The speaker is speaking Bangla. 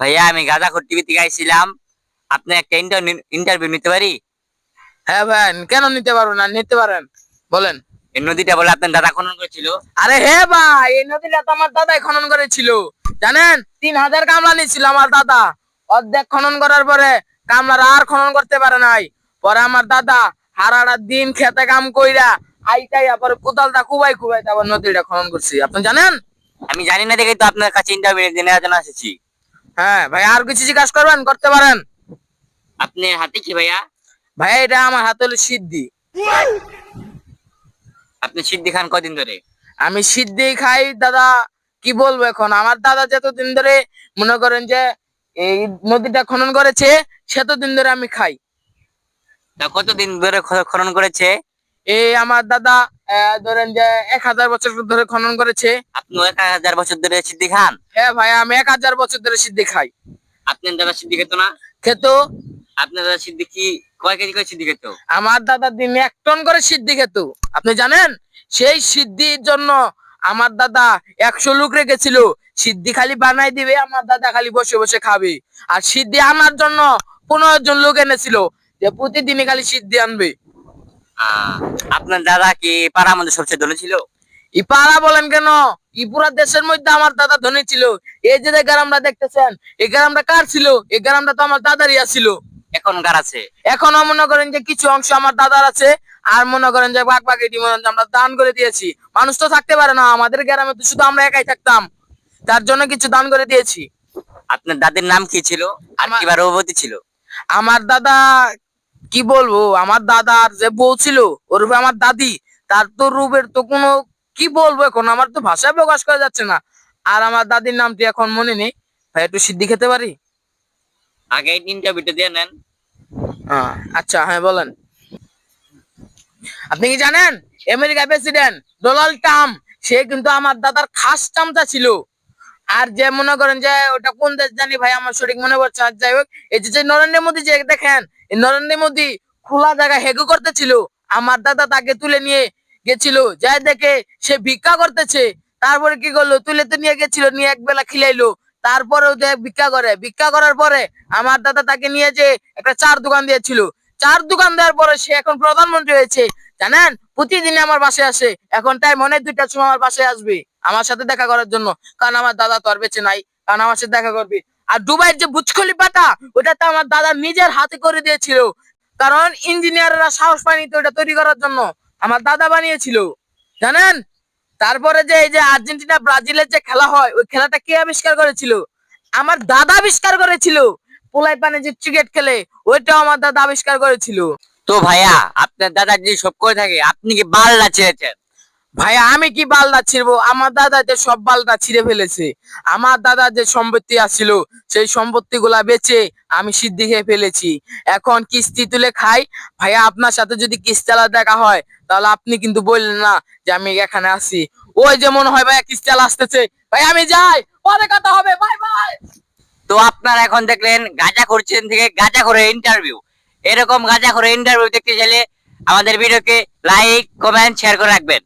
ভাইয়া আমি গাঁজাখোর টিভি থেকে আইছিলাম আপনি একটা ইন্টারভিউ নিতে পারি? হ্যাঁ ভাই কেন নিতে পারব না? নিতে পারেন বলেন। এই নদীটা বলে আপনার দাদা খনন করেছিল। আরে হে ভাই এই নদীটা তো আমার দাদাই খনন করেছিল। জানেন তিন হাজার কামলা নিচ্ছিল আমার দাদা। অর্ধেক খনন করার পরে কামলার আর খনন করতে পারে নাই। পরে আমার দাদা হারাটা দিন খেতে কাম কইরা আইটাই পরে কোদালটা কুবাই কুবাই তারপর নদীটা খনন করছি। আপনি জানেন? আমি জানি না দেখেই তো আপনার কাছে ইন্টারভিউ নেওয়ার জন্য এসেছি। হ্যাঁ ভাই আর কিছু জিজ্ঞাসা করবেন? করতে পারেন। আপনার হাতে কি ভাইয়া? ভাই এটা আমার হাতে হলো সিদ্ধি। আপনি সিদ্ধি খান কদিন ধরে? আমি সিদ্ধি খাই দাদা কি বলব এখন? আমার দাদা যতদিন ধরে মনে করেন যে এই নদীটা খনন করেছে সেতদিন ধরে আমি খাই। তা কতদিন ধরে খনন করেছে? এই আমার দাদা ধরেন যে এক হাজার বছর ধরে খনন করেছে। আপনি এক হাজার বছর ধরে সিদ্ধি খান? হ্যাঁ ভাই আমি এক হাজার বছর ধরে সিদ্ধি খাই। আপনার দাদা সিদ্ধি খেত না? খেত? আপনার দাদা সিদ্ধি কি কয় কেজি করে সিদ্ধি খেত? আমার দাদা দিনে এক টন করে সিদ্ধি খেত। আপনি জানেন? সেই সিদ্ধির জন্য আমার দাদা একশো লোক রেখেছিল। সিদ্ধি খালি বানাই দিবে আমার দাদা খালি বসে বসে খাবে। আর সিদ্ধি আনার জন্য পনেরো জন লোক এনেছিল যে প্রতিদিনই খালি সিদ্ধি আনবে। আপনার দাদা কি পাড়ার মধ্যে সবচেয়ে ধনী ছিল? ই পাড়া বলেন কেন? ই পুরা দেশের মধ্যে আমার দাদা ধনী ছিল। এই যে গ্রামটা দেখতেছেন এই গ্রামটা কার ছিল? এই গ্রামটা তো আমার দাদারই ছিল এখন কার আছে? এখনও মনে করেন যে কিছু অংশ আমার দাদার আছে আর মনে করেন যে বাক বাকিটি মনে আমরা দান করে দিয়েছি। মানুষ তো থাকতে পারে না আমাদের গ্রামে তো শুধু আমরা একাই থাকতাম। তার জন্য কিছু দান করে দিয়েছি। আপনার দাদির নাম কি ছিল? আর কিবার রূপবতী ছিল? আমার দাদা কি বলব? আমার দাদার যে বউ ছিল ওর আমার দাদি তার তো রূপের তো কোনো কি বলব এখন? আমার তো ভাষায় প্রকাশ করা যাচ্ছে না। আর আমার দাদির নামটি এখন মনে নেই। ভাই একটু সিদ্ধি খেতে পারি? আগে ইন্টারভিউটা দিয়ে নেন। আহ, আচ্ছা হ্যাঁ বলেন। আপনি কি জানেন? আমেরিকা প্রেসিডেন্ট ডোনাল্ড ট্রাম্প সে কিন্তু আমার দাদার খাস চামচা ছিল। আর যে মনে করেন যে ওটা কোন দেশ জানি ভাই, আমার সঠিক মনে পড়ছে না। যাই হোক, এই যে নরেন্দ্র মোদী যে দেখেন নরেন্দ্র মোদী খোলা জায়গায় হেগু করতেছিল, আমার দাদা তাকে তুলে নিয়ে গেছিল। যাই দেখে সে ভিক্ষা করতেছে, তারপরে কি করল? তুলে তো নিয়ে গেছিল, নিয়ে এক বেলা খিলাইলো। তারপরেও যে ভিক্ষা করে, ভিক্ষা করার পরে আমার দাদা তাকে নিয়ে যে একটা চার দোকান দিয়েছিল। চার দোকান দেওয়ার পরে সে এখন প্রধানমন্ত্রী হয়েছে। জানেন? প্রতিদিন আমার বাসায় আসে। এখন টাইম অনেক দুইটার সময় আমার বাসায় আসবে, আমার সাথে দেখা করার জন্য। কারণ আমার দাদা তো আর বেঁচে নাই, কারণ আমার সাথে দেখা করবে। আর দুবাইয়ের যে বুজ খলিফাটা ওটা তো আমার দাদা নিজের হাতে করে দিয়েছিল। কারণ ইঞ্জিনিয়াররা সাহস পায়নি তো ওটা তৈরি করার জন্য। আমার দাদা বানিয়েছিল, জানেন? তারপরে যে এই যে আর্জেন্টিনা, ব্রাজিলের যে খেলা হয়, ওই খেলাটা কে আবিষ্কার করেছিল? আমার দাদা আবিষ্কার করেছিল। পোলাই পানে যে ক্রিকেট খেলে, ওইটাও আমার দাদা আবিষ্কার করেছিল। তো ভাইয়া আপনার দাদা যদি সব করে থাকে আপনি কি বাল্লা ছেড়েছেন? ভাইয়া আমি কি বালটা ছিড়বো? আমার দাদা যে সব বালটা ছিঁড়ে ফেলেছে আমার দাদা যে সম্পত্তি আসছিল সেই সম্পত্তি গুলা বেচে আমি সিদ্ধি খেয়ে ফেলেছি। এখন কিস্তি তুলে খাই। ভাইয়া আপনার সাথে যদি কিস্তালা দেখা হয় তাহলে আপনি কিন্তু বললেন না যে আমি এখানে আছি। ওই যে মনে হয় ভাইয়া কিস্তালা আসতেছে। ভাই আমি যাই। পরে কথা হবে। Bye bye. তো আপনারা এখন দেখলেন গাঁজা করছেন থেকে গাঁজা করে ইন্টারভিউ এরকম গাঁজা করে ইন্টারভিউ দেখতে চাইলে আমাদের ভিডিওকে লাইক কমেন্ট শেয়ার করে রাখবেন।